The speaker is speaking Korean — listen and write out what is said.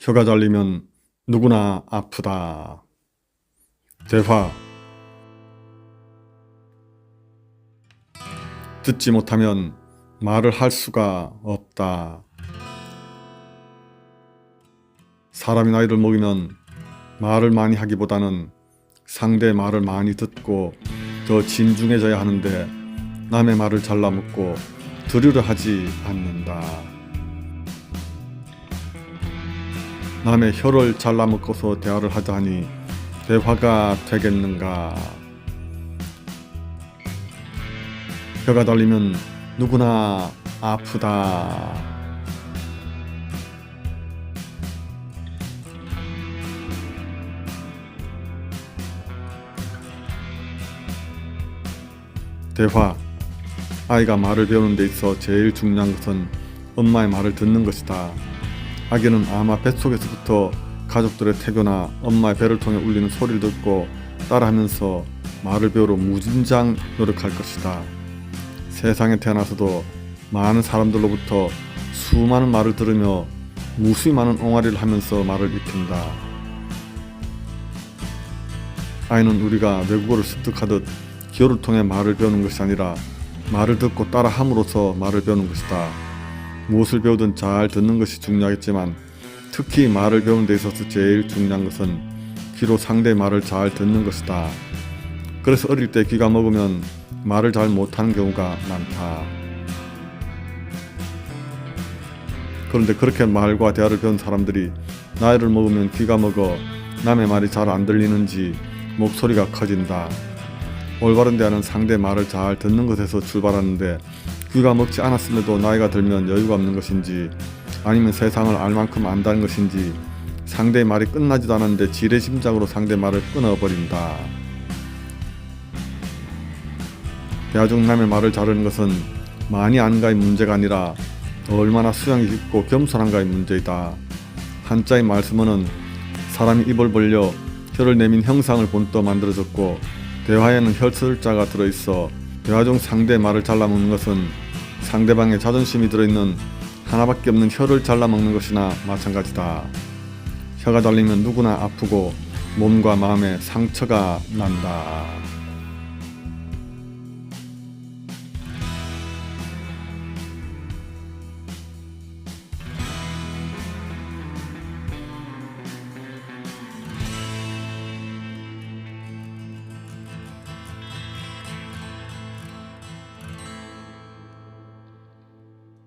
혀가 잘리면 누구나 아프다. 대화 듣지 못하면 말을 할 수가 없다. 사람이 나이를 먹으면 말을 많이 하기보다는 상대 말을 많이 듣고 더 진중해져야 하는데 남의 말을 잘라먹고 들으려 하지 않는다. 남의 혀를 잘라먹고서 대화를 하자 하니 대화가 되겠는가? 혀가 달리면 누구나 아프다. 대화 아이가 말을 배우는 데 있어 제일 중요한 것은 엄마의 말을 듣는 것이다. 아기는 아마 뱃속에서부터 가족들의 태교나 엄마의 배를 통해 울리는 소리를 듣고 따라하면서 말을 배우러 무진장 노력할 것이다. 세상에 태어나서도 많은 사람들로부터 수많은 말을 들으며 무수히 많은 옹알이를 하면서 말을 익힌다. 아이는 우리가 외국어를 습득하듯 기호를 통해 말을 배우는 것이 아니라 말을 듣고 따라 함으로써 말을 배우는 것이다. 무엇을 배우든 잘 듣는 것이 중요하겠지만 특히 말을 배우는 데 있어서 제일 중요한 것은 귀로 상대의 말을 잘 듣는 것이다. 그래서 어릴 때 귀가 먹으면 말을 잘 못하는 경우가 많다. 그런데 그렇게 말과 대화를 배운 사람들이 나이를 먹으면 귀가 먹어 남의 말이 잘 안 들리는지 목소리가 커진다. 올바른 대화는 상대 말을 잘 듣는 것에서 출발하는데 귀가 먹지 않았음에도 나이가 들면 여유가 없는 것인지 아니면 세상을 알 만큼 안다는 것인지 상대의 말이 끝나지도 않았는데 지레심작으로 상대 말을 끊어버린다. 대화 중 남의 말을 자르는 것은 많이 아는가의 문제가 아니라 얼마나 수양이 깊고 겸손한가의 문제이다. 한자의 말씀어는 사람이 입을 벌려 혀를 내민 형상을 본떠 만들어졌고 대화에는 혈설자가 들어있어 대화 중 상대의 말을 잘라먹는 것은 상대방의 자존심이 들어있는 하나밖에 없는 혀를 잘라먹는 것이나 마찬가지다. 혀가 달리면 누구나 아프고 몸과 마음에 상처가 난다.